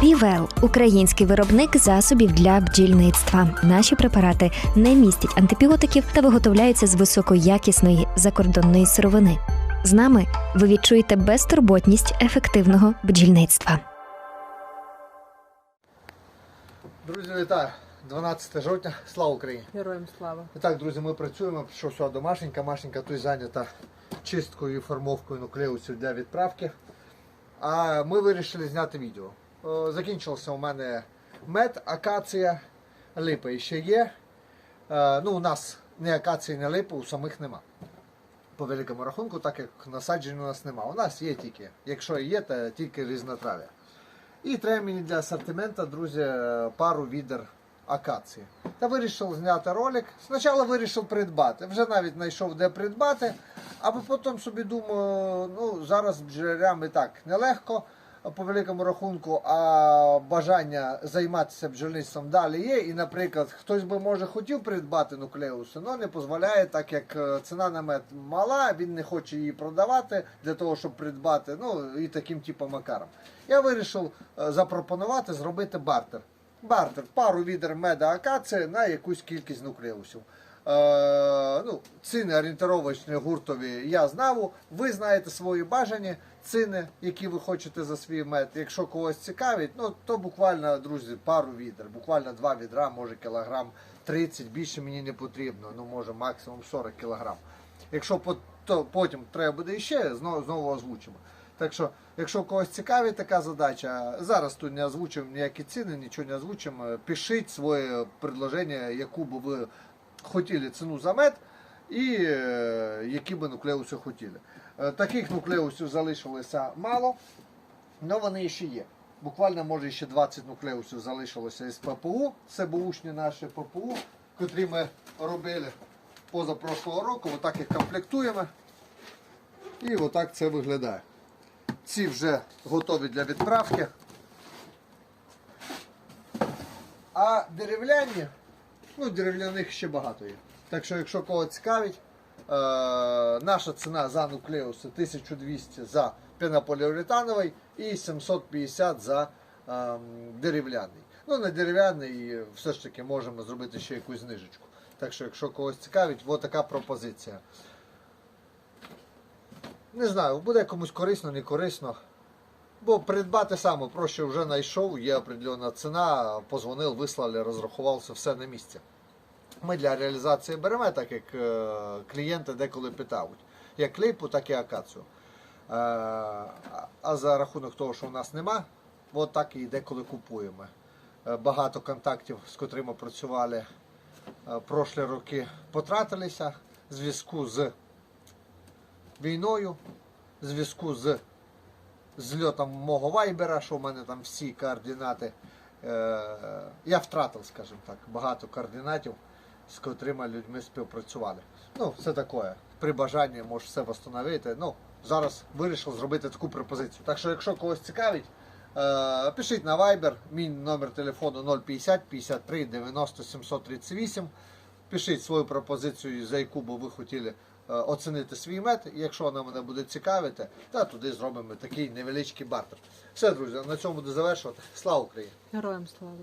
Півел український виробник засобів для бджільництва. Наші препарати не містять антибіотиків та виготовляються з високоякісної закордонної сировини. З нами ви відчуєте безтурботність ефективного бджільництва. Друзі, вітаю! 12 жовтня, слава Україні! Героям слава. І так, друзі, ми працюємо. Прийшов сюди до Машенька. Машенька тут зайнята чисткою і формовкою нуклеусів для відправки. А ми вирішили зняти відео. О, Закінчився у мене мед, акація, липа ще є. Е, Ну, у нас ні акації, ні липи, у самих нема. По великому рахунку, так як насаджень у нас нема. У нас є тільки, якщо є, то тільки різнотрав'я. І треба мені для асортимента, друзі, пару відер акації. Та вирішив зняти ролик. Спочатку вирішив придбати. Вже навіть знайшов де придбати, а потім собі думаю, ну зараз бджолярям і так нелегко по великому рахунку, а бажання займатися бджільництвом далі є. І, наприклад, хтось би може хотів придбати нуклеуси, але не дозволяє, так як е, ціна на мед мала, він не хоче її продавати для того, щоб придбати. Ну і таким типом макаром. Я вирішив е, запропонувати зробити бартер. Бартер, пару відер меда акації на якусь кількість нуклеусів. Е, ну, ціни орієнтировочні гуртові я знав. Ви знаєте свої бажані ціни, які ви хочете за свій мед. Якщо когось цікавить, ну то буквально, друзі, пару відер, буквально два відра, може кілограм 30, більше мені не потрібно, ну може максимум 40 кілограм. Якщо потім треба буде іще, знову, знову озвучимо. Так що, якщо когось цікавить така задача, зараз тут не озвучуємо ніякі ціни, нічого не озвучимо. Пишіть своє предложення, яку би ви хотіли ціну за мед і е, які би нуклеуси хотіли. Е, таких нуклеусів залишилося мало, але вони ще є. Буквально може ще 20 нуклеусів залишилося із ППУ. Це бушні наші ППУ, котрі ми робили позапрошлого року. Отак їх комплектуємо. І отак це виглядає. Ці вже готові для відправки. А дерев'яні, ну дерев'яних ще багато є. Так що, якщо кого цікавить, е, наша ціна за нуклеуси 1200 за пенополіуретановий і 750 за е, дерев'яний. Ну, на дерев'яний все ж таки можемо зробити ще якусь знижечку. Так що, якщо когось цікавить, от така пропозиція. Не знаю, буде комусь корисно, не корисно. Бо придбати саме проще вже знайшов, є определена ціна, позвонив, вислали, розрахувався, все на місці. Ми для реалізації беремо, так як е, клієнти деколи питають. Як клейпу, так і акацію. Е, а за рахунок того, що у нас нема, от так і деколи купуємо. Е, багато контактів, з котрими працювали прошлі роки, потратилися в зв'язку з війною, в зв'язку з зльотом мого вайбера, що в мене там всі координати. Е, я втратив, скажімо так, багато координатів, з котрими людьми співпрацювали. Ну, все таке. При бажанні можеш все встановити. Ну, зараз вирішив зробити таку пропозицію. Так що, якщо когось цікавить, е, пишіть на Viber, мій номер телефону 050 53 90 738. Пишіть свою пропозицію, за яку би ви хотіли оцінити свій мед. І Якщо вона мене буде цікавити, то туди зробимо такий невеличкий бартер. Все, друзі, на цьому буду завершувати. Слава Україні! Героям слава.